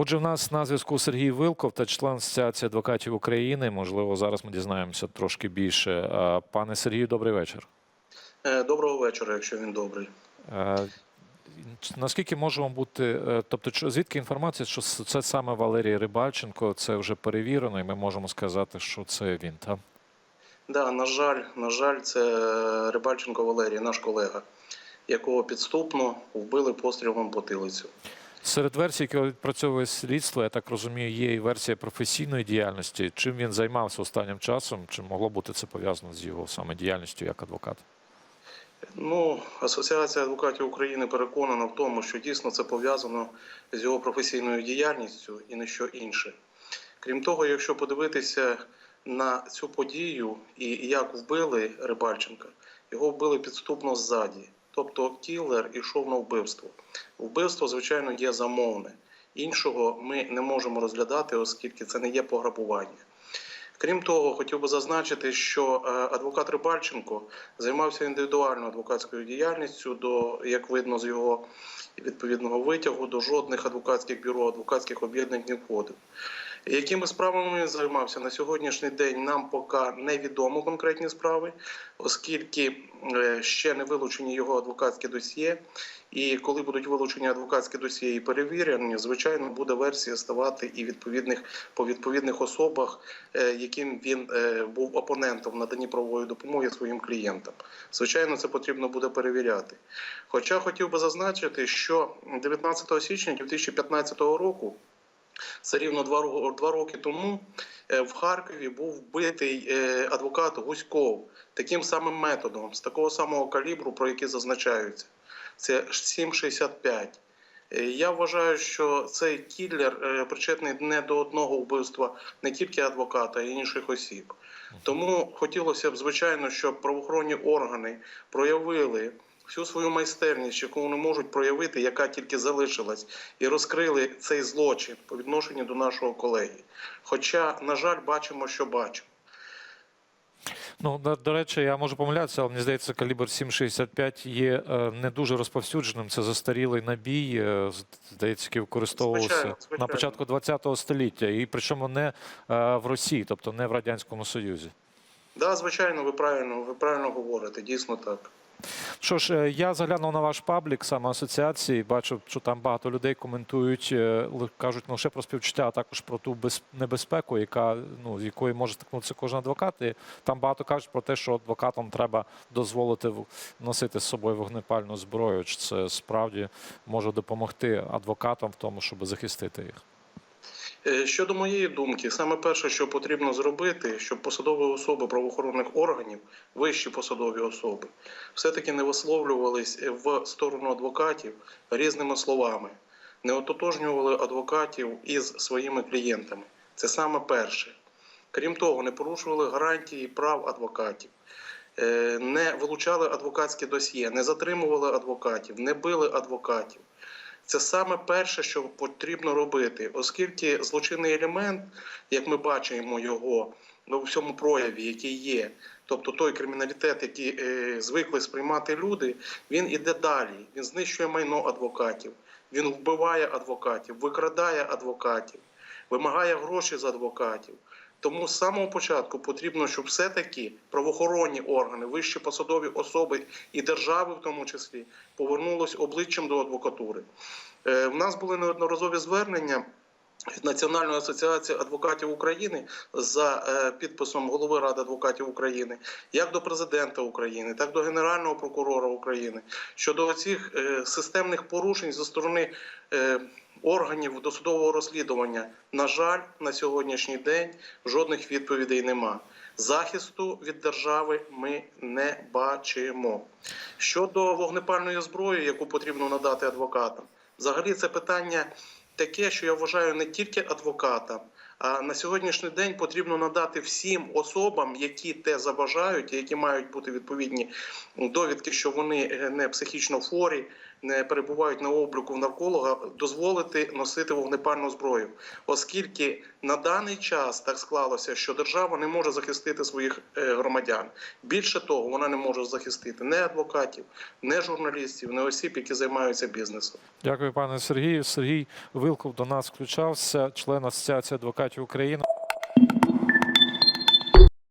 Отже, в нас на зв'язку Сергій Вилков та член Асоціації адвокатів України. Можливо, зараз ми дізнаємося трошки більше. Пане Сергію, добрий вечір. Е, Доброго вечора, якщо він добрий. Е, Наскільки можемо бути, е, тобто, звідки інформація, що це саме Валерій Рибальченко, це вже перевірено, і ми можемо сказати, що це він, так? Да, на жаль, на жаль, це Рибальченко Валерій, наш колега, якого підступно вбили пострілом по тилицю. Серед версій, які відпрацьовує слідство, я так розумію, є і версія професійної діяльності. Чим він займався останнім часом? Чи могло бути це пов'язано з його саме діяльністю як адвоката? Ну, Асоціація адвокатів України переконана в тому, що дійсно це пов'язано з його професійною діяльністю і не що інше. Крім того, якщо подивитися на цю подію і як вбили Рибальченка, його вбили підступно ззаді. Тобто кілер ішов на вбивство. Вбивство, звичайно, є замовне. Іншого ми не можемо розглядати, оскільки це не є пограбування. Крім того, хотів би зазначити, що е, адвокат Рибальченко займався індивідуальною адвокатською діяльністю, до як видно з його відповідного витягу, до жодних адвокатських бюро, адвокатських об'єднань не входив. Якими справами він займався на сьогоднішній день? Нам поки невідомо конкретні справи, оскільки е, ще не вилучені його адвокатське досьє. І коли будуть вилучені адвокатські досьє і перевірені, звичайно, буде версія ставати і відповідних по відповідних особах, е, яким він е, був опонентом в наданні правової допомоги своїм клієнтам. Звичайно, це потрібно буде перевіряти. Хоча хотів би зазначити, що 19 січня 2015 року. Це рівно два, два роки тому е, в Харкові був вбитий е, адвокат Гуськов таким самим методом, з такого самого калібру, про який зазначаються. Це 7,65. Е, Я вважаю, що цей кіллер причетний не до одного вбивства не тільки адвоката, а й інших осіб. Тому хотілося б, звичайно, щоб правоохоронні органи проявили всю свою майстерність, яку вони можуть проявити, яка тільки залишилась, і розкрили цей злочин по відношенню до нашого колеги. Хоча, на жаль, бачимо, що бачимо. Ну, до, до речі, я можу помилятися, але мені здається, калібр 7,65 є е, не дуже розповсюдженим. Це застарілий набій, е, здається, який використовувався Звичайно, звичайно. на початку ХХ століття, і причому не е, в Росії, тобто не в Радянському Союзі. Да, звичайно, ви правильно, ви правильно говорите, дійсно так. Що ж, е, я заглянув на ваш паблік саме асоціації, бачу, що там багато людей коментують, е, кажуть не лише про співчуття, а також про ту без- небезпеку, яка ну з якої може стикнутися кожен адвокат. І там багато кажуть про те, що адвокатам треба дозволити носити з собою вогнепальну зброю. Чи це справді може допомогти адвокатам в тому, щоб захистити їх? Е, Щодо моєї думки, саме перше, що потрібно зробити, щоб посадові особи правоохоронних органів, вищі посадові особи, все-таки не висловлювались в сторону адвокатів різними словами, не ототожнювали адвокатів із своїми клієнтами. Це саме перше. Крім того, не порушували гарантії прав адвокатів. е, Не вилучали адвокатське досьє, не затримували адвокатів, не били адвокатів. Це саме перше, що потрібно робити, оскільки злочинний елемент, як ми бачимо його у всьому прояві, який є, тобто той криміналітет, який е, звикли сприймати люди, він іде далі. Він знищує майно адвокатів, він вбиває адвокатів, викрадає адвокатів, вимагає гроші з адвокатів. Тому з самого початку потрібно, щоб все-таки правоохоронні органи, вищі посадові особи і держави, в тому числі, повернулись обличчям до адвокатури. Е, В нас були неодноразові звернення. Національної асоціації адвокатів України за е, підписом голови Ради адвокатів України, як до президента України, так до Генерального прокурора України щодо цих системних порушень зі сторони е, органів досудового розслідування. На жаль, на сьогоднішній день жодних відповідей нема. Захисту від держави ми не бачимо. Щодо вогнепальної зброї, яку потрібно надати адвокатам, взагалі це питання таке, що я вважаю не тільки адвокатам, а на сьогоднішній день потрібно надати всім особам, які те забажають, які мають бути відповідні довідки, що вони е, не психічно хворі, не перебувають на обліку в нарколога, дозволити носити вогнепальну зброю, оскільки на даний час так склалося, що держава не може захистити своїх е, громадян. Більше того, вона не може захистити не адвокатів, не журналістів, не осіб, які займаються бізнесом. Дякую, пане Сергію. Сергій Вилков до нас включався, член Асоціації адвокатів України.